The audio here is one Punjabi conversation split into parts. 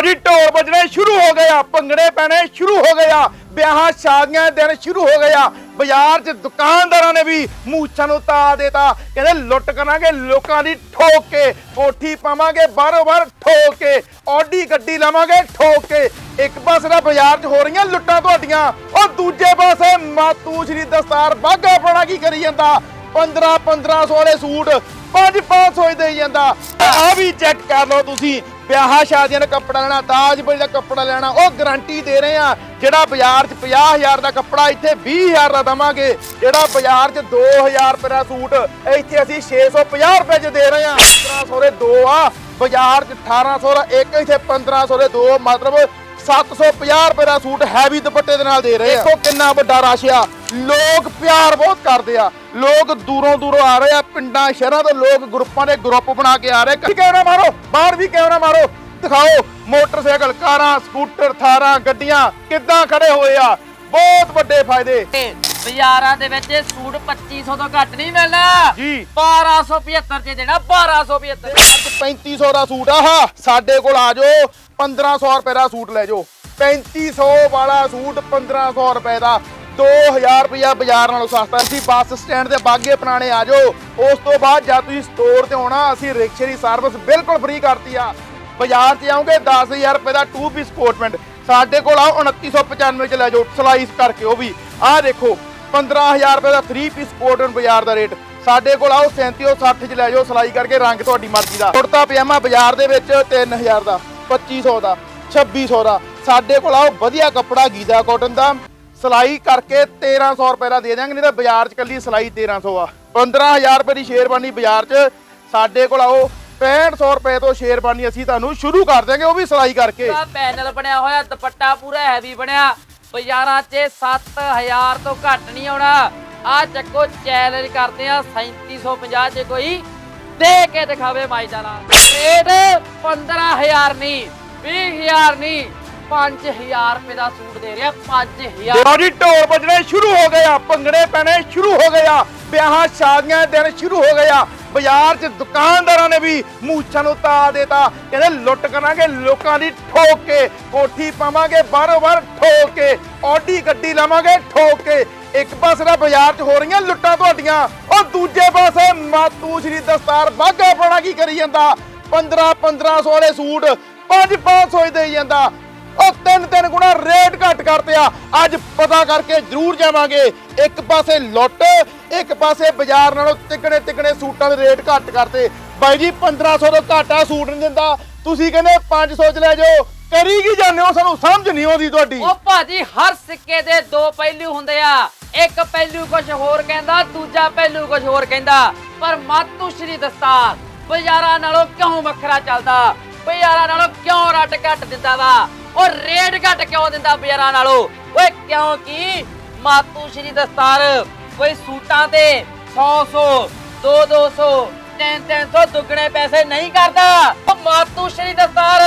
ਲਓ ਜੀ ਢੋਲ ਵੱਜਣੇ ਸ਼ੁਰੂ ਹੋ ਗਏ ਆ, ਭੰਗੜੇ ਪੈਣੇ ਸ਼ੁਰੂ ਹੋ ਗਏ ਆ, ਵਿਆਹਾਂ ਸ਼ਾਦੀਆਂ ਦਿਨ ਸ਼ੁਰੂ ਹੋ ਗਏ ਆ, ਬਾਜ਼ਾਰ 'ਚ ਦੁਕਾਨਦਾਰਾਂ ਨੇ ਵੀ ਮੂਛਾਂ ਨੂੰ ਤਾ ਦੇਤਾ, ਕਹਿੰਦੇ ਲੁੱਟ ਕਰਾਂਗੇ ਲੋਕਾਂ ਦੀ ਠੋਕ ਕੇ ਕੋਠੀ ਪਾਵਾਂਗੇ ਬਾਹਰੋਂ ਬਾਹਰ ਠੋਕ ਕੇ ਆਡੀ ਗੱਡੀ ਲਾਵਾਂਗੇ ਠੋਕ ਕੇ ਇੱਕ ਪਾਸੇ ਦਾ ਬਾਜ਼ਾਰ 'ਚ ਹੋ ਰਹੀਆਂ ਲੁੱਟਾਂ ਤੁਹਾਡੀਆਂ, ਉਹ ਦੂਜੇ ਪਾਸੇ ਮਾਤੂ ਸ਼੍ਰੀ ਦਸਤਾਰ ਬਾਗਾ ਆਪਣਾ ਕੀ ਕਰੀ ਜਾਂਦਾ 15 1500 ਵਾਲੇ ਸੂਟ 5 500 ਹੀ ਦੇਈ ਜਾਂਦਾ ਆ ਵੀ ਚੈੱਕ ਕਰ ਲਓ ਤੁਸੀਂ ਵਿਆਹਾਂ ਸ਼ਾਦੀਆਂ ਦਾ ਕੱਪੜਾ ਲੈਣਾ ਦਾਜ ਦਾ ਕੱਪੜਾ ਲੈਣਾ, ਉਹ ਗਾਰੰਟੀ ਦੇ ਰਹੇ ਆ ਜਿਹੜਾ ਬਾਜ਼ਾਰ 'ਚ 50000 ਦਾ ਕੱਪੜਾ, ਇੱਥੇ 20000 ਦਾ ਦਵਾਂਗੇ। ਜਿਹੜਾ ਬਾਜ਼ਾਰ 'ਚ 2000 ਰੁਪਏ ਦਾ ਸੂਟ, ਇੱਥੇ ਅਸੀਂ 650 ਰੁਪਏ 'ਚ ਦੇ ਰਹੇ ਆ 1500 ਦੇ ਦੋ ਆ, ਬਾਜ਼ਾਰ 'ਚ 1800 ਦਾ ਇੱਕ, ਇੱਥੇ 1500 ਦੇ ਦੋ। ਮਤਲਬ 750 ਰੁਪਏ ਦਾ ਸੂਟ ਹੈਵੀ ਦੁਪੱਟੇ ਦੇ ਨਾਲ ਦੇ ਰਹੇ ਆ। ਦੇਖੋ ਕਿੰਨਾ ਵੱਡਾ ਰਸ਼ ਆ। ਲੋਕ ਪਿਆਰ ਬਹੁਤ ਕਰਦੇ ਆ। ਲੋਕ ਦੂਰੋਂ ਦੂਰੋਂ ਆ ਰਹੇ ਆ। ਪਿੰਡਾਂ, ਸ਼ਹਿਰਾਂ ਤੋਂ ਲੋਕ ਗਰੁੱਪਾਂ ਦੇ ਗਰੁੱਪ ਬਣਾ ਕੇ ਆ ਰਹੇ ਕੀ ਕੈਮਰਾ ਮਾਰੋ, ਬਾਹਰ ਵੀ ਕੈਮਰਾ ਮਾਰੋ। ਦਿਖਾਓ, ਮੋਟਰਸਾਈਕਲ, ਕਾਰਾਂ, ਸਕੂਟਰ, ਥਾਰਾਂ, ਗੱਡੀਆਂ ਕਿੱਦਾਂ ਖੜੇ ਹੋਏ ਆ। ਬਹੁਤ ਵੱਡੇ ਫਾਇਦੇ। ਬਾਜ਼ਾਰਾਂ ਦੇ ਵਿੱਚ ਇਹ ਸੂਟ 2500 ਤੋਂ ਘੱਟ ਨਹੀਂ ਮਿਲਣਾ। ਜੀ। 1275 ਚ ਦੇਣਾ 1275 3500 ਦਾ ਸੂਟ ਆ ਹਾ। ਸਾਡੇ ਕੋਲ ਆ ਜਾਓ 1500 ਰੁਪਏ ਦਾ ਸੂਟ ਲੈ ਜਾਓ। 3500 ਵਾਲਾ ਸੂਟ 1500 ਰੁਪਏ ਦਾ। 2000 ਰੁਪਇਆ ਬਾਜ਼ਾਰ ਨਾਲੋਂ ਸਸਤਾ। ਅਸੀਂ ਬੱਸ ਸਟੈਂਡ ਦੇ ਬਾਗੇ ਪੁਰਾਣੇ ਆ ਜਾਓ। ਉਸ ਤੋਂ ਬਾਅਦ ਜਦ ਤੁਸੀਂ ਸਟੋਰ ਤੇ ਆਉਣਾ ਅਸੀਂ ਰਿਕਸ਼ੇ ਦੀ ਸਰਵਿਸ ਬਿਲਕੁਲ ਫ੍ਰੀ ਕਰਤੀ ਆ। ਬਾਜ਼ਾਰ 'ਚ ਆਉਂਗੇ 10000 ਰੁਪਏ ਦਾ 2 ਪੀਸ ਕੋਟ ਪੈਂਟ ਸਾਡੇ ਕੋਲ ਆਓ 2995 ਚ ਲੈ ਜਾਓ। ਸਲਾਈਸ ਕਰਕੇ ਉਹ ਵੀ। ਆਹ ਦੇਖੋ 15000 ਰੁਪਏ ਦਾ 3 ਪੀਸ ਕੋਟ ਬਾਜ਼ਾਰ ਦਾ ਰੇਟ। ਸਾਡੇ ਕੋਲ ਆਓ 3760 ਚ ਲੈ ਜਾਓ, ਸਲਾਈ ਕਰਕੇ ਰੰਗ ਤੁਹਾਡੀ ਮਰਜ਼ੀ ਦਾ। ਕੁੜਤਾ ਪਜਾਮਾ ਬਾਜ਼ਾਰ ਦੇ ਵਿੱਚ 3000 ਦਾ 2500 ਦਾ 2600 ਦਾ। ਸਾਡੇ ਕੋਲ ਆਓ, ਵਧੀਆ ਕੱਪੜਾ ਗੀਜ਼ਾ ਕਾਟਨ ਦਾ। ਸਲਾਈ ਕਰਕੇ 1300 ਰੁਪਏ ਦਾ ਦੇ ਦਿਆਂਗੇ, ਨਹੀਂ ਤਾਂ ਬਾਜ਼ਾਰ 'ਚ ਕੱਲੀ ਸਲਾਈ 1300 ਆ। 15000 ਰੁਪਏ ਦੀ ਸ਼ੇਰਵਾਨੀ ਬਾਜ਼ਾਰ 'ਚ। ਸਾਡੇ ਕੋਲ ਆਓ 6500 ਰੁਪਏ ਤੋਂ ਸ਼ੇਰਵਾਨੀ ਅਸੀਂ ਤੁਹਾਨੂੰ ਸ਼ੁਰੂ ਕਰ ਦਿਆਂਗੇ, ਉਹ ਵੀ ਸਲਾਈ ਕਰਕੇ। ਪੈਨਲ ਬਣਿਆ ਹੋਇਆ, ਦੁਪੱਟਾ ਪੂਰਾ ਹੈਵੀ ਬਣਿਆ। ਬਾਜ਼ਾਰਾਂ 'ਚ 7000 ਤੋਂ ਘੱਟ ਨਹੀਂ ਆਉਣਾ। ਆ ਚੱਕੋ ਚੈਲੰਜ ਕਰਦੇ ਆ 3750 ਚ ਕੋਈ ਦੇ ਕੇ ਦਿਖਾਵੇ ਮਾਈ ਜਾਨਾ ਰੇਟ 15000 ਨਹੀਂ 20000 ਨਹੀਂ। 5000 ਰੁਪਏ ਦਾ ਸੂਟ ਦੇ ਰਿਹਾ 5000 ਲਓ ਜੀ, ਢੋਲ ਵੱਜਣੇ ਸ਼ੁਰੂ ਹੋ ਗਏ ਆ, ਭੰਗੜੇ ਪੈਣੇ ਸ਼ੁਰੂ ਹੋ ਗਏ ਆ, ਵਿਆਹਾਂ ਸ਼ਾਦੀਆਂ ਦੇ ਦਿਨ ਸ਼ੁਰੂ ਹੋ ਗਏ ਆ, ਬਾਜ਼ਾਰ 'ਚ ਦੁਕਾਨਦਾਰਾਂ ਨੇ ਵੀ ਮੂਛਾਂ ਨੂੰ ਤਾ ਦੇਤਾ। ਕਹਿੰਦੇ ਲੁੱਟ ਕਰਾਂਗੇ ਲੋਕਾਂ ਦੀ ਠੋਕ ਕੇ ਕੋਠੀ ਪਾਵਾਂਗੇ ਬਾਹਰੋਂ ਬਾਹਰ ਠੋਕ ਕੇ ਆਡੀ ਗੱਡੀ ਲਾਵਾਂਗੇ, ਠੋਕ। ਕੇ ਇੱਕ ਪਾਸੇ ਦਾ ਬਾਜ਼ਾਰ 'ਚ ਹੋ ਰਹੀਆਂ ਲੁੱਟਾਂ ਤੁਹਾਡੀਆਂ, ਉਹ ਦੂਜੇ ਪਾਸੇ ਮਾਤੂ ਸ਼੍ਰੀ ਦਸਤਾਰ ਬਾਗਾ ਆਪਣਾ ਕੀ ਕਰੀ ਜਾਂਦਾ? 15 1500 ਵਾਲੇ ਸੂਟ 5 500 ਹੀ ਦੇਈ ਜਾਂਦਾ। ਉਹ ਤਿੰਨ ਤਿੰਨ ਗੁਣਾ ਰੇਟ ਘੱਟ ਕਰਤੇ ਆ। ਅੱਜ ਪਤਾ ਕਰਕੇ ਜ਼ਰੂਰ ਜਾਵਾਂਗੇ। ਇੱਕ ਪਾਸੇ ਲੁੱਟ, ਇੱਕ ਪਾਸੇ ਬਾਜ਼ਾਰ ਨਾਲੋਂ ਤਿੱਗਣੇ ਤਿੱਗਣੇ ਸੂਟਾਂ ਦੇ ਰੇਟ ਘੱਟ ਕਰਤੇ। ਬਾਈ ਜੀ 1500 ਤੋਂ ਘੱਟ ਆ, ਸੂਟ ਨਹੀਂ ਦਿੰਦਾ। ਤੁਸੀਂ ਕਹਿੰਦੇ 500 ਚ ਲੈ ਜਾਓ। ਕਰੀ ਕੀ ਜਾਂਦੇ ਹੋ? ਸਾਨੂੰ ਸਮਝ ਨਹੀਂ ਆਉਂਦੀ ਤੁਹਾਡੀ। ਉਹ ਭਾਜੀ, ਹਰ ਸਿੱਕੇ ਦੇ ਦੋ ਪਹਿਲੂ ਹੁੰਦੇ ਆ। ਇੱਕ ਪਹਿਲੂ ਕੁਝ ਹੋਰ ਕਹਿੰਦਾ, ਦੂਜਾ ਪਹਿਲੂ ਕੁਝ ਹੋਰ ਕਹਿੰਦਾ। ਪਰ ਮਾਤੂ ਸ਼੍ਰੀ ਦਸਤਾਰ, ਬਾਜ਼ਾਰਾਂ ਨਾਲੋਂ ਕਿਉਂ ਵੱਖਰਾ ਚੱਲਦਾ? ਬਾਜ਼ਾਰਾਂ ਨਾਲੋਂ ਕਿਉਂ ਰੱਟ ਘੱਟ ਦਿੰਦਾ ਵਾ? ਉਹ ਰੇਟ ਘੱਟ ਕਿਉਂ ਦਿੰਦਾ ਬਜ਼ਾਰਾਂ ਨਾਲੋਂ? ਓਏ ਕਿਉਂਕਿ ਮਾਤੂ ਸ਼੍ਰੀ ਦਸਤਾਰ ਕੋਈ ਸੂਟਾਂ ਤੇ 100 100 2 200 3 300 ਦੁੱਗਣੇ ਪੈਸੇ ਨਹੀਂ ਕਰਦਾ। ਉਹ ਮਾਤੂ ਸ਼੍ਰੀ ਦਸਤਾਰ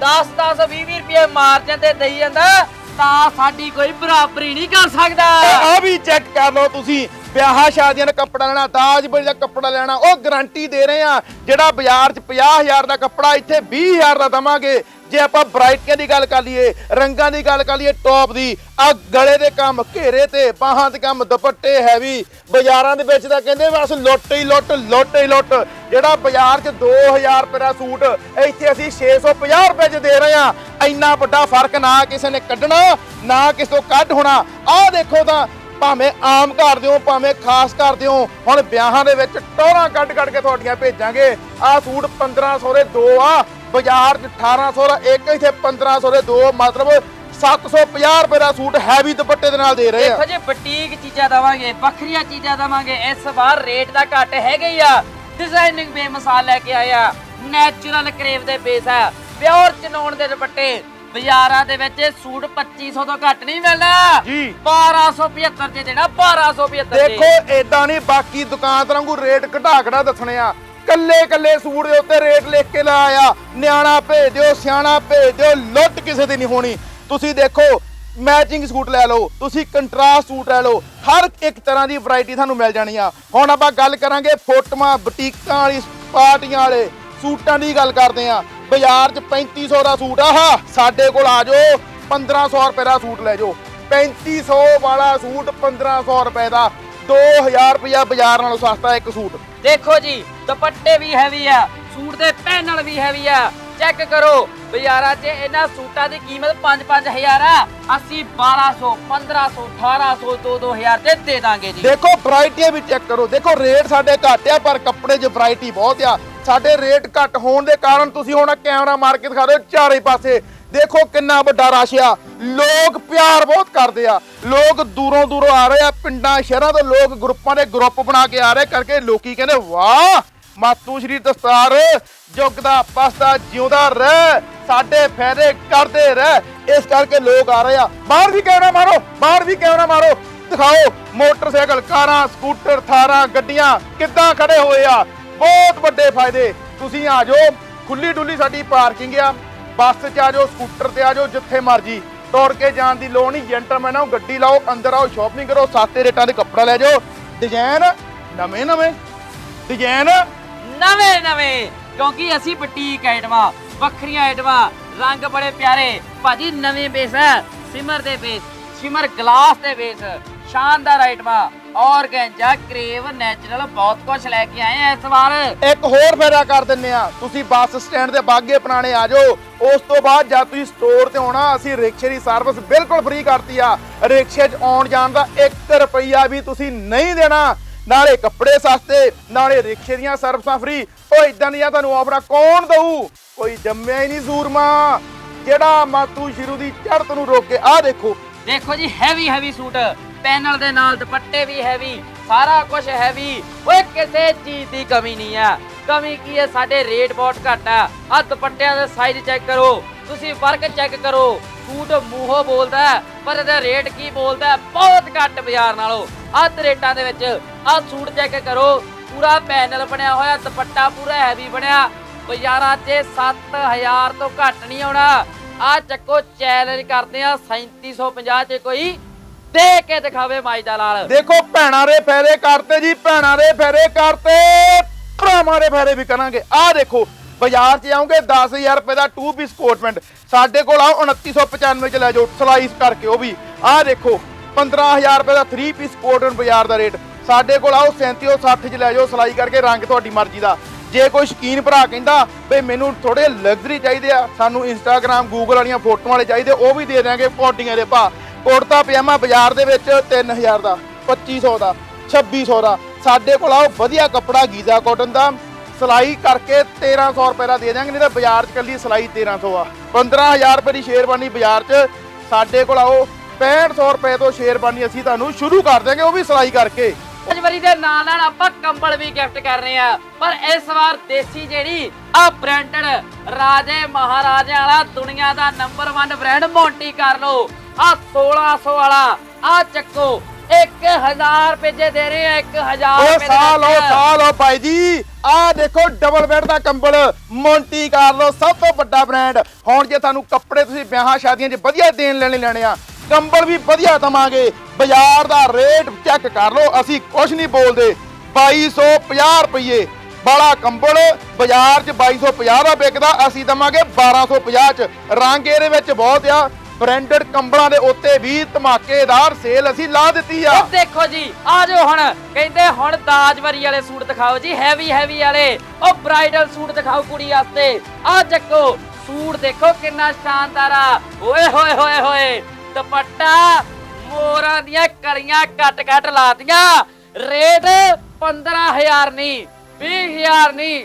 10 10 20 20 ਰੁਪਏ ਮਾਰਜਨ ਤੇ ਦੇਈ ਜਾਂਦਾ, ਤਾਂ ਸਾਡੀ ਕੋਈ ਬਰਾਬਰੀ ਨਹੀਂ ਕਰ ਸਕਦਾ। ਆ ਵੀ ਚੈੱਕ ਕਰ ਲਓ ਤੁਸੀਂ, ਵਿਆਹਾਂ ਸ਼ਾਦੀਆਂ ਦਾ ਕੱਪੜਾ ਲੈਣਾ ਦਾਜ ਬੜੀ ਦਾ ਕੱਪੜਾ ਲੈਣਾ, ਉਹ ਗਾਰੰਟੀ ਦੇ ਰਹੇ ਆ, ਜਿਹੜਾ ਬਾਜ਼ਾਰ 'ਚ 50000 ਦਾ ਕੱਪੜਾ, ਇੱਥੇ 20000 ਦਾ ਦਵਾਂਗੇ। ਜੇ ਆਪਾਂ ਬ੍ਰਾਈਟੀਆਂ ਦੀ ਗੱਲ ਕਰ ਲਈਏ, ਰੰਗਾਂ ਦੀ ਗੱਲ ਕਰ ਲਈਏ ਟੌਪ ਦੀ ਆ ਗਲੇ ਦੇ ਕੰਮ, ਘੇਰੇ ਤੇ, ਬਾਹਾਂ ਦੇ ਕੰਮ, ਦੁਪੱਟੇ ਹੈਵੀ ਬਾਜ਼ਾਰਾਂ ਦੇ ਵਿੱਚ ਤਾਂ ਕਹਿੰਦੇ ਬਸ ਲੁੱਟ ਹੀ ਲੁੱਟ ਲੁੱਟ ਹੀ ਲੁੱਟ। ਜਿਹੜਾ ਬਾਜ਼ਾਰ 'ਚ 2000 ਰੁਪਏ ਦਾ ਸੂਟ, ਇੱਥੇ ਅਸੀਂ 650 ਰੁਪਏ 'ਚ ਦੇ ਰਹੇ ਆ ਇੰਨਾ ਵੱਡਾ ਫ਼ਰਕ ਨਾ ਕਿਸੇ ਨੇ ਕੱਢਣਾ, ਨਾ ਕਿਸੇ ਤੋਂ ਕੱਢ ਹੋਣਾ। ਆਹ ਦੇਖੋ ਤਾਂ, ਭਾਵੇਂ ਆਮ ਘਰ ਦਿਓ, ਭਾਵੇਂ ਖਾਸ ਘਰ ਦਿਓ, ਹੁਣ ਵਿਆਹਾਂ ਦੇ ਵਿੱਚ ਟੋਰਾਂ ਕੱਢ ਕੱਢ ਕੇ ਤੁਹਾਡੀਆਂ ਭੇਜਾਂਗੇ। ਆਹ ਸੂਟ 1500 ਦੇ ਦੋ ਆ। ਬਾਜ਼ਾਰ 'ਚ 1800 ਦਾ ਇੱਕ ਇੱਥੇ 1500 ਦੇ ਦੋ ਮਤਲਬ 750 ਰੁਪਏ ਦਾ ਸੂਟ ਹੈਵੀ ਦੁਪੱਟੇ ਦੇ ਨਾਲ ਦੇ ਰਹੇ ਆ। ਦੇਖੋ ਜੀ ਬੁਟੀਕ ਚੀਜ਼ਾਂ ਦਵਾਂਗੇ ਵੱਖਰੀਆਂ ਚੀਜ਼ਾਂ ਦਵਾਂਗੇ ਇਸ ਵਾਰ ਰੇਟ ਦਾ ਘੱਟ ਹੈਗੇ ਹੀ ਆ। ਡਿਜ਼ਾਈਨਿੰਗ ਬੇਮਿਸਾਲ ਲੈ ਕੇ ਆਇਆ ਨੈਚੁਰਲ ਕਰੇਵ ਦੇ ਬੇਸ ਆ ਪਿਓਰ ਚਨੌਣ ਦੇ ਦੁਪੱਟੇ। ਬਾਜ਼ਾਰਾਂ ਦੇ ਵਿੱਚ ਇਹ ਸੂਟ 2500 ਤੋਂ ਘੱਟ ਨਹੀਂ ਮਿਲਣਾ। ਜੀ। 1275 ਚ ਦੇਣਾ 1275 ਚ ਦੇਖੋ ਏਦਾਂ ਨਹੀਂ ਬਾਕੀ ਦੁਕਾਨਦਾਰਾਂ ਨੂੰ ਰੇਟ ਘਟਾ ਘਟਾ ਦੱਸਣੇ ਆ। ਕੱਲੇ ਕੱਲੇ ਸੂਟ ਦੇ ਉੱਤੇ ਰੇਟ ਲਿਖ ਕੇ ਲਾਇਆ। ਨਿਆਣਾ ਭੇਜ ਦਿਓ ਸਿਆਣਾ ਭੇਜ ਦਿਓ ਲੁੱਟ ਕਿਸੇ ਦੀ ਨਹੀਂ ਹੋਣੀ। ਤੁਸੀਂ ਦੇਖੋ ਮੈਚਿੰਗ ਸੂਟ ਲੈ ਲਓ, ਤੁਸੀਂ ਕੰਟਰਾਸਟ ਸੂਟ ਲੈ ਲਓ, ਹਰ ਇੱਕ ਤਰ੍ਹਾਂ ਦੀ ਵੈਰਾਈਟੀ ਤੁਹਾਨੂੰ ਮਿਲ ਜਾਣੀ ਆ। ਹੁਣ ਆਪਾਂ ਗੱਲ ਕਰਾਂਗੇ ਫੋਟੋਆਂ, ਬੁਟੀਕਾਂ ਵਾਲੀ, ਪਾਰਟੀਆਂ ਵਾਲੇ ਸੂਟਾਂ ਦੀ ਗੱਲ ਕਰਦੇ ਆ। ਬਾਜ਼ਾਰ 'ਚ 3500 ਦਾ ਸੂਟ ਆ ਆਹ, ਸਾਡੇ ਕੋਲ ਆ ਜਾਓ 1500 ਰੁਪਏ ਦਾ ਸੂਟ ਲੈ ਜਾਓ। 3500 ਵਾਲਾ ਸੂਟ 1500 ਰੁਪਏ ਦਾ। 2000 ਰੁਪਇਆ ਬਾਜ਼ਾਰ ਨਾਲੋਂ ਸਸਤਾ ਇੱਕ ਸੂਟ। ਦੇਖੋ ਜੀ ਦੁਪੱਟੇ ਵੀ ਹੈਵੀ ਆ ਸੂਟ ਦੇ ਪੈਨਲ ਵੀ ਹੈਵੀ ਆ। ਚੈੱਕ ਕਰੋ ਬਾਜ਼ਾਰਾਂ 'ਚ ਇਹਨਾਂ ਸੂਟਾਂ ਦੀ ਕੀਮਤ 5-5000 ਆ। ਅਸੀਂ 1200 1500 1800 2-2000 ਤੇ ਦੇ ਦਾਂਗੇ ਜੀ। ਦੇਖੋ ਵੈਰਾਈਟੀਆਂ ਵੀ ਚੈੱਕ ਕਰੋ। ਦੇਖੋ ਰੇਟ ਸਾਡੇ ਘੱਟ ਆ ਪਰ ਕੱਪੜੇ 'ਚ ਵੈਰਾਈਟੀ ਬਹੁਤ ਆ। ਸਾਡੇ ਰੇਟ ਘੱਟ ਹੋਣ ਦੇ ਕਾਰਨ ਤੁਸੀਂ ਹੁਣ ਕੈਮਰਾ ਮਾਰ ਕੇ ਦਿਖਾ ਦਿਓ ਚਾਰੇ ਪਾਸੇ। ਦੇਖੋ ਕਿੰਨਾ ਵੱਡਾ ਰਸ਼ ਆ। ਲੋਕ ਪਿਆਰ ਬਹੁਤ ਕਰਦੇ ਆ। ਲੋਕ ਦੂਰੋਂ ਦੂਰੋਂ ਆ ਰਹੇ ਆ। ਪਿੰਡਾਂ, ਸ਼ਹਿਰਾਂ ਤੋਂ ਲੋਕ ਗਰੁੱਪਾਂ ਦੇ ਗਰੁੱਪ ਬਣਾ ਕੇ ਆ ਰਹੇ ਕਰਕੇ ਲੋਕੀ ਕਹਿੰਦੇ, ਵਾਹ, ਮਾਤੂ ਸ਼੍ਰੀ ਦਸਤਾਰ, ਜੁਗਦਾ ਪਸਦਾ ਜਿਉਂਦਾ ਰਹਿ, ਸਾਡੇ ਫਾਇਦੇ ਕਰਦੇ ਰਹਿ। ਇਸ ਕਰਕੇ ਲੋਕ ਆ ਰਹੇ ਆ। ਬਾਹਰ ਵੀ ਕੈਮਰਾ ਮਾਰੋ, ਬਾਹਰ ਵੀ ਕੈਮਰਾ ਮਾਰੋ। ਦਿਖਾਓ, ਮੋਟਰਸਾਈਕਲ, ਕਾਰਾਂ, ਸਕੂਟਰ, ਥਾਰਾਂ, ਗੱਡੀਆਂ ਕਿੱਦਾਂ ਖੜੇ ਹੋਏ ਆ। ਬਹੁਤ ਵੱਡੇ ਫਾਇਦੇ। ਤੁਸੀਂ ਆ ਜਾਓ। ਖੁੱਲੀ ਡੁੱਲੀ ਸਾਡੀ ਪਾਰਕਿੰਗ ਆ। ਬੱਸ 'ਚ ਆ ਜਾਓ, ਸਕੂਟਰ ਤੇ ਆ ਜਾਓ, ਜਿੱਥੇ ਮਰਜ਼ੀ। ਤੋੜ ਕੇ ਜਾਣ ਦੀ ਲੋੜ ਨਹੀਂ ਜੈਂਟਲਮੈਨ ਆਓ ਗੱਡੀ ਲਾਓ, ਅੰਦਰ ਆਓ ਸ਼ਾਪਿੰਗ ਕਰੋ, ਸਸਤੇ ਰੇਟਾਂ ਦੇ ਕੱਪੜਾ ਲੈ ਜਾਓ। ਡਿਜ਼ਾਈਨ ਨਵੇਂ ਨਵੇਂ। ਡਿਜ਼ਾਈਨ ਨਵੇਂ ਨਵੇਂ। ਕਿਉਂਕਿ ਅਸੀਂ ਬੁਟੀਕ ਆਈਟਮਾਂ ਵੱਖਰੀਆਂ ਆਈਟਮਾਂ ਰੰਗ ਬੜੇ ਪਿਆਰੇ। ਭਾਜੀ, ਨਵੇਂ ਬੇਸ ਹੈ, ਸਿਮਰ ਦੇ ਬੇਸ ਸਿਮਰ ਗਲਾਸ ਦੇ ਬੇਸ ਸ਼ਾਨਦਾਰ ਆਈਟਮਾਂ ਔਰਗੈਂਜਾ ਕਰੇਵ ਨੈਚੁਰਲ ਬਹੁਤ ਕੁਝ ਲੈ ਕੇ ਆਏ ਆ ਇਸ ਵਾਰ। ਇੱਕ ਹੋਰ ਫਾਇਦਾ ਕਰ ਦਿੰਨੇ ਆ। ਤੁਸੀਂ ਬੱਸ ਸਟੈਂਡ ਦੇ ਬਾਗੇ ਪੁਰਾਣੇ ਆ ਜਾਓ। ਉਸ ਤੋਂ ਬਾਅਦ ਜਦ ਤੁਸੀਂ ਸਟੋਰ ਤੇ ਆਉਣਾ, ਅਸੀਂ ਰਿਕਸ਼ੇ ਦੀ ਸਰਵਿਸ ਬਿਲਕੁਲ ਫ੍ਰੀ ਕਰਤੀ ਆ। ਰਿਕਸ਼ੇ 'ਚ ਆਉਣ ਜਾਣ ਦਾ 1 ਰੁਪਈਆ ਵੀ ਤੁਸੀਂ ਨਹੀਂ ਦੇਣਾ। ਨਾਲੇ ਕੱਪੜੇ ਸਸਤੇ, ਨਾਲੇ ਰਿਕਸ਼ੇ ਦੀਆਂ ਸਰਵਿਸਾਂ ਫ੍ਰੀ ਉਹ ਇਦਾਂ ਦੀਆਂ ਤੁਹਾਨੂੰ ਆਫਰਾਂ ਕੌਣ ਦਊ? ਕੋਈ ਜੰਮਿਆ ਹੀ ਨਹੀਂ ਸੂਰਮਾ। ਜਿਹੜਾ ਮਾਤੂ ਸ਼ਿਰੂ ਦੀ ਚੜ੍ਹਤ ਨੂੰ ਰੋਕੇ ਆਹ ਦੇਖੋ ਦੇਖੋ ਜੀ ਹੈਵੀ ਹੈਵੀ ਸੂਟ। ਪੈਨਲ ਦੇ ਨਾਲ ਦੁਪੱਟੇ ਵੀ ਹੈਵੀ ਸਾਰਾ ਕੁਝ ਹੈਵੀ ਓਏ, ਕਿਸੇ ਚੀਜ਼ ਦੀ ਕਮੀ ਨਹੀਂ ਆ। ਕਮੀ ਕੀ ਹੈ ਸਾਡੇ ਰੇਟ ਬਹੁਤ ਘੱਟ ਆ। ਆ ਦੁਪੱਟਿਆਂ ਦਾ ਸਾਈਜ਼ ਚੈੱਕ ਕਰੋ। ਤੁਸੀਂ ਵਰਕ ਚੈੱਕ ਕਰੋ। ਸੂਟ ਮੂੰਹੋਂ ਬੋਲਦਾ ਪਰ ਇਹਦਾ ਰੇਟ ਕੀ ਬੋਲਦਾ ਬਹੁਤ ਘੱਟ ਬਾਜ਼ਾਰ ਨਾਲੋਂ। ਅੱਧ ਰੇਟਾਂ ਦੇ ਵਿੱਚ ਆ ਸੂਟ ਚੈੱਕ ਕਰੋ। ਪੂਰਾ ਪੈਨਲ ਬਣਿਆ ਹੋਇਆ, ਦੁਪੱਟਾ ਪੂਰਾ ਹੈਵੀ ਬਣਿਆ। ਬਾਜ਼ਾਰਾਂ 'ਚ 7000 ਤੋਂ ਘੱਟ ਨਹੀਂ ਆਉਣਾ। ਆ ਚੱਕੋ ਚੈਲੰਜ ਕਰਦੇ ਆ 3750 'ਚ ਕੋਈ ਦੇ ਕੇ ਦਿਖਾਵੇ ਮਾਈ ਦਾ ਲਾਲ। ਦੇਖੋ, ਭੈਣਾਂ ਦੇ ਫਾਇਦੇ ਕਰਤੇ ਜੀ, ਭੈਣਾਂ ਦੇ ਫਾਇਦੇ ਕਰਤੇ, ਭਰਾਵਾਂ ਦੇ ਫਾਇਦੇ ਵੀ ਕਰਾਂਗੇ। ਆਹ ਦੇਖੋ, ਬਾਜ਼ਾਰ 'ਚ ਆਉਂਗੇ 10000 ਰੁਪਏ ਦਾ 2 ਪੀਸ ਕੋਟ ਪੈਂਟ ਸਾਡੇ ਕੋਲ ਆਓ 2995 ਚ ਲੈ ਜਾਓ ਸਲਾਈਸ ਕਰਕੇ ਉਹ ਵੀ। ਆਹ ਦੇਖੋ 15000 ਰੁਪਏ ਦਾ 3 ਪੀਸ ਕੋਟ ਪੈਂਟ ਬਾਜ਼ਾਰ ਦਾ ਰੇਟ ਸਾਡੇ ਕੋਲ ਆਓ 3760 ਚ ਲੈ ਜਾਓ ਸਲਾਈ ਕਰਕੇ ਰੰਗ ਤੁਹਾਡੀ ਮਰਜ਼ੀ ਦਾ। ਜੇ ਕੋਈ ਸ਼ਕੀਨ ਭਰਾ ਕਹਿੰਦਾ ਵੀ ਮੈਨੂੰ ਥੋੜੇ ਲਗਜ਼ਰੀ ਚਾਹੀਦੇ ਆ, ਸਾਨੂੰ ਇੰਸਟਾਗ੍ਰam ਗੂਗਲ ਵਾਲੀਆਂ ਫੋਟੋਆਂ ਵਾਲੇ ਚਾਹੀਦੇ, ਉਹ ਵੀ ਦੇ ਦਿਆਂਗੇ ਕੋਟੀਆਂ ਦੇ ਭਾਅ। ਕੁੜਤਾ, ਪਜਾਮਾ ਬਾਜ਼ਾਰ ਦੇ ਵਿੱਚ 3000 ਦਾ 2500 ਦਾ 2600 ਦਾ। ਸਾਡੇ ਕੋਲ ਆਓ, ਵਧੀਆ ਕੱਪੜਾ ਗੀਜ਼ਾ ਕਾਟਨ ਦਾ, ਸਲਾਈ ਕਰਕੇ 1300 ਰੁਪਏ ਦਾ ਦੇ ਦਿਆਂਗੇ, ਨਹੀਂ ਤਾਂ ਬਾਜ਼ਾਰ 'ਚ ਕੱਲੀ ਸਲਾਈ 1300 ਆ। 15000 ਰੁਪਏ ਦੀ ਸ਼ੇਰਵਾਨੀ ਬਾਜ਼ਾਰ 'ਚ, ਸਾਡੇ ਕੋਲ ਆਓ 6500 ਰੁਪਏ ਤੋਂ ਸ਼ੇਰਵਾਨੀ ਅਸੀਂ ਤੁਹਾਨੂੰ ਸ਼ੁਰੂ ਕਰ ਦਿਆਂਗੇ, ਉਹ ਵੀ ਸਲਾਈ ਕਰਕੇ। ਜਨਵਰੀ ਦੇ ਨਾਲ ਨਾਲ ਆਪਾਂ ਕੰਬਲ ਵੀ ਗਿਫਟ ਕਰ ਰਹੇ ਆ ਪਰ ਇਸ ਵਾਰ ਦੇਸੀ ਜਿਹੜੀ ਆ ਬ੍ਰਾਂਡਡ ਰਾਜੇ ਮਹਾਰਾਜਿਆਂ ਵਾਲਾ ਦੁਨੀਆ ਦਾ ਨੰਬਰ 1 ਬ੍ਰਾਂਡ ਮੌਂਟੀ ਕਰ ਲੋ ਆ 1600 ਵਾਲਾ ਆ ਚੱਕੋ 1000 ਰੁਪਏ ਦੇ ਰਹੇ ਆ 1000 ਓ ਰੁਪਏ ਸਾਲ ਓ। ਸਾਲ ਓ ਭਾਈ ਜੀ ਆਹ ਦੇਖੋ ਡਬਲ ਬੈੱਡ ਦਾ ਕੰਬਲ ਮੌਂਟੀ ਕਾਰਲੋ ਸਭ ਤੋਂ ਵੱਡਾ ਬ੍ਰਾਂਡ ਹੁਣ ਜੇ ਤੁਹਾਨੂੰ ਕੱਪੜੇ ਤੁਸੀਂ ਵਿਆਹਾਂ ਸ਼ਾਦੀਆਂ 'ਚ ਵਧੀਆ ਦੇਣ ਲੈਣੇ ਲੈਣੇ ਆ ਕੰਬਲ ਵੀ ਵਧੀਆ ਦਵਾਂਗੇ। ਬਾਜ਼ਾਰ ਦਾ ਰੇਟ ਚੈੱਕ ਕਰ ਲਓ, ਅਸੀਂ ਕੁਝ ਨਹੀਂ ਬੋਲਦੇ। 2250 ਰੁਪਏ ਬੜਾ ਕੰਬਲ ਬਾਜ਼ਾਰ 'ਚ 2250 ਦਾ ਵਿਕਦਾ, ਅਸੀਂ ਦਵਾਂਗੇ 1250 'ਚ। ਰੰਗ ਇਹਦੇ ਵਿੱਚ ਬਹੁਤ ਆ। ਬ੍ਰਾਂਡਡ ਕੰਬਲਾਂ ਦੇ ਉੱਤੇ ਵੀ ਧਮਾਕੇਦਾਰ ਸੇਲ ਅਸੀਂ ਲਾ ਦਿੱਤੀ ਆ। ਉਹ ਦੇਖੋ ਜੀ, ਆ ਜਾਓ ਹੁਣ। ਕਹਿੰਦੇ ਹੁਣ ਦਾਜਵਰੀ ਵਾਲੇ ਸੂਟ ਦਿਖਾਓ ਜੀ ਹੈਵੀ ਹੈਵੀ ਵਾਲੇ। ਉਹ ਬ੍ਰਾਈਡਲ ਸੂਟ ਦਿਖਾਓ ਕੁੜੀ ਵਾਸਤੇ। ਆ ਚੱਕੋ, ਸੂਟ ਦੇਖੋ ਕਿੰਨਾ ਸ਼ਾਨਦਾਰ ਆ। ਓਏ ਹੋਏ ਹੋਏ ਹੋਏ। ਦੁਪੱਟਾ ਮੋਰਾਂ ਦੀਆਂ ਕਲੀਆਂ ਕੱਟ ਕੱਟ ਲਾਤੀਆਂ। ਰੇਟ 15000 ਨਹੀਂ 20000 ਨਹੀਂ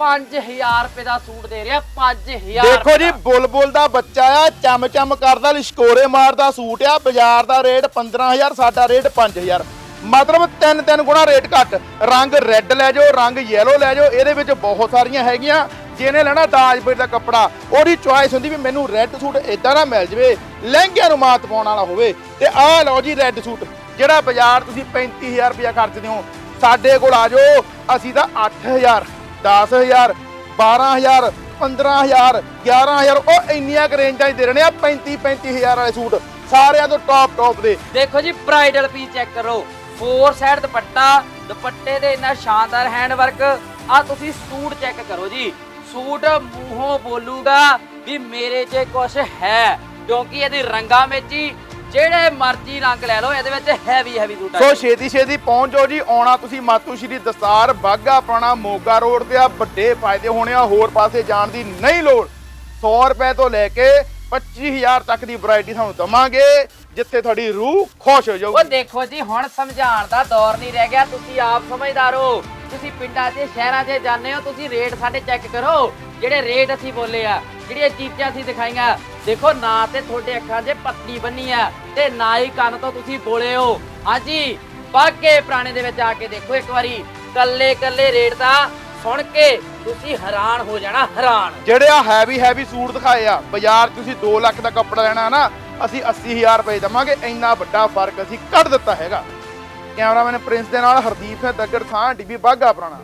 5000 ਰੁਪਏ ਦਾ ਸੂਟ ਦੇ ਰਿਹਾ 5000 ਦੇਖੋ ਜੀ ਬੁਲਬੁਲ ਦਾ ਬੱਚਾ ਆ ਚਮ ਚਮ ਕਰਦਾ ਲਿਸ਼ਕੋਰੇ ਮਾਰਦਾ ਸੂਟ ਆ ਬਾਜ਼ਾਰ ਦਾ ਰੇਟ 15000 ਸਾਡਾ ਰੇਟ 5000 ਮਤਲਬ ਤਿੰਨ ਤਿੰਨ ਗੁਣਾ ਰੇਟ ਘੱਟ। ਰੰਗ ਰੈੱਡ ਲੈ ਜਾਓ ਰੰਗ ਯੈਲੋ ਲੈ ਜਾਓ ਇਹਦੇ ਵਿੱਚ ਬਹੁਤ ਸਾਰੀਆਂ ਹੈਗੀਆਂ। ਜਿਹਨੇ ਲੈਣਾ ਦਾਜਪੁਰ ਦਾ ਕੱਪੜਾ, ਉਹਦੀ ਚੁਆਇਸ ਹੁੰਦੀ ਵੀ ਮੈਨੂੰ ਰੈੱਡ ਸੂਟ ਇਦਾਂ ਦਾ ਮਿਲ ਜਵੇ, ਲਹਿੰਗਿਆਂ ਨੂੰ ਮਾਤ ਪਾਉਣ ਵਾਲਾ ਹੋਵੇ। ਤੇ ਆਹ ਲਓ ਜੀ ਰੈੱਡ ਸੂਟ ਜਿਹੜਾ ਬਾਜ਼ਾਰ ਤੁਸੀਂ 35000 ਰੁਪਇਆ ਖਰਚਦੇ ਹੋ, ਸਾਡੇ ਕੋਲ ਆ ਜਾਓ, ਅਸੀਂ ਤਾਂ 8000 10000 12000 15000 11000 ਉਹ ਇੰਨੀਆਂ ਕੁ ਰੇਂਜਾਂ 'ਚ ਦੇ ਰਹੇ ਆ 35 35000 ਵਾਲੇ ਸੂਟ, ਸਾਰਿਆਂ ਤੋਂ ਟੌਪ ਟੌਪ ਦੇ। ਦੇਖੋ ਜੀ ਬ੍ਰਾਈਡਲ ਪੀਸ ਚੈੱਕ ਕਰੋ। ਫੋਰ ਸਾਈਡ ਦੁਪੱਟਾ, ਦੁਪੱਟੇ ਦੇ ਇੰਨਾ ਸ਼ਾਨਦਾਰ ਹੈਂਡ ਵਰਕ ਆ ਤੁਸੀਂ ਸੂਟ ਚੈੱਕ ਕਰੋ ਜੀ। ਸੂਟ ਮੂੰਹੋਂ ਬੋਲੂਗਾ ਵੀ ਮੇਰੇ 'ਚ ਕੁਝ ਹੈ ਕਿਉਂਕਿ ਇਹਦੀ ਰੰਗਾਂ ਹੀ ਜਿਹੜੇ ਮਰਜ਼ੀ ਰੰਗ ਲੈ ਲਓ ਇਹਦੇ ਵਿੱਚ ਹੈਵੀ ਹੈਵੀ ਸੂਟ ਆ ਸੋ ਛੇਤੀ ਛੇਤੀ ਪਹੁੰਚ ਜਾਓ ਜੀ ਆਉਣਾ ਤੁਸੀਂ ਮਾਤੂ ਸ਼੍ਰੀ ਦਸਤਾਰ ਬਾਗਾ ਪੁਰਾਣਾ ਮੋਗਾ ਰੋਡ ਤੇ ਆ ਵੱਡੇ ਫਾਇਦੇ ਹੋਣੇ ਆ ਹੋਰ ਪਾਸੇ ਜਾਣ ਦੀ ਨਹੀਂ ਲੋੜ। 100 ਰੁਪਏ ਤੋਂ ਲੈ ਕੇ 25000 ਤੱਕ ਦੀ ਵੈਰਾਈਟੀ ਤੁਹਾਨੂੰ ਦਵਾਂਗੇ ਜਿੱਥੇ ਤੁਹਾਡੀ ਰੂਹ ਖੁਸ਼ ਹੋ ਉਹ ਜਾਊਗੀ ਦੇਖੋ ਜੀ ਹੁਣ ਸਮਝਾਉਣ ਦਾ ਦੌਰ ਨਹੀਂ ਰਹਿ ਗਿਆ ਤੁਸੀਂ ਆਪ ਸਮਝਦਾਰ ਹੋ। ਤੁਸੀਂ ਪਿੰਡਾਂ 'ਚ ਸ਼ਹਿਰਾਂ 'ਚ ਜਾਂਦੇ ਹੋ, ਤੁਸੀਂ ਰੇਟ ਸਾਡੇ ਚੈੱਕ ਕਰੋ। ਜਿਹੜੇ ਰੇਟ ਅਸੀਂ ਬੋਲੇ ਆ, ਜਿਹੜੀਆਂ ਚੀਜ਼ਾਂ ਅਸੀਂ ਦਿਖਾਈਆਂ, ਦੇਖੋ ਨਾ ਤੇ ਤੁਹਾਡੇ ਅੱਖਾਂ 'ਚ ਪੱਟੀ ਬੰਨੀ ਆ ਤੇ ਨਾ ਹੀ ਕੰਨ ਤੋਂ ਤੁਸੀਂ ਬੋਲੇ ਹੋ। ਹਾਂਜੀ ਬਾਗੇ ਪੁਰਾਣੇ ਦੇ ਵਿੱਚ ਆ ਕੇ ਦੇਖੋ ਇੱਕ ਵਾਰੀ ਕੱਲੇ ਕੱਲੇ ਰੇਟ ਦਾ ਸੁਣ ਕੇ ਤੁਸੀਂ ਹੈਰਾਨ ਹੋ ਜਾਣਾ, ਹੈਰਾਨ। ਜਿਹੜੇ ਆ ਹੈਵੀ ਹੈਵੀ ਸੂਟ ਦਿਖਾਏ ਆ, ਬਾਜ਼ਾਰ 'ਚ ਤੁਸੀਂ 2 ਲੱਖ ਦਾ ਕੱਪੜਾ ਲੈਣਾ ਨਾ, ਅਸੀਂ 80000 ਰੁਪਏ ਦਵਾਂਗੇ, ਇੰਨਾ ਵੱਡਾ ਫ਼ਰਕ ਅਸੀਂ ਕੱਢ ਦਿੱਤਾ ਹੈਗਾ। ਕੈਮਰਾਮੈਨ ਪ੍ਰਿੰਸ ਦੇ ਨਾਲ ਹਰਦੀਪ ਸਿੰਘ ਦੱਗੜ ਖਾਂ ਟੀਵੀ ਬਾਗਾ ਪੁਰਾਣਾ।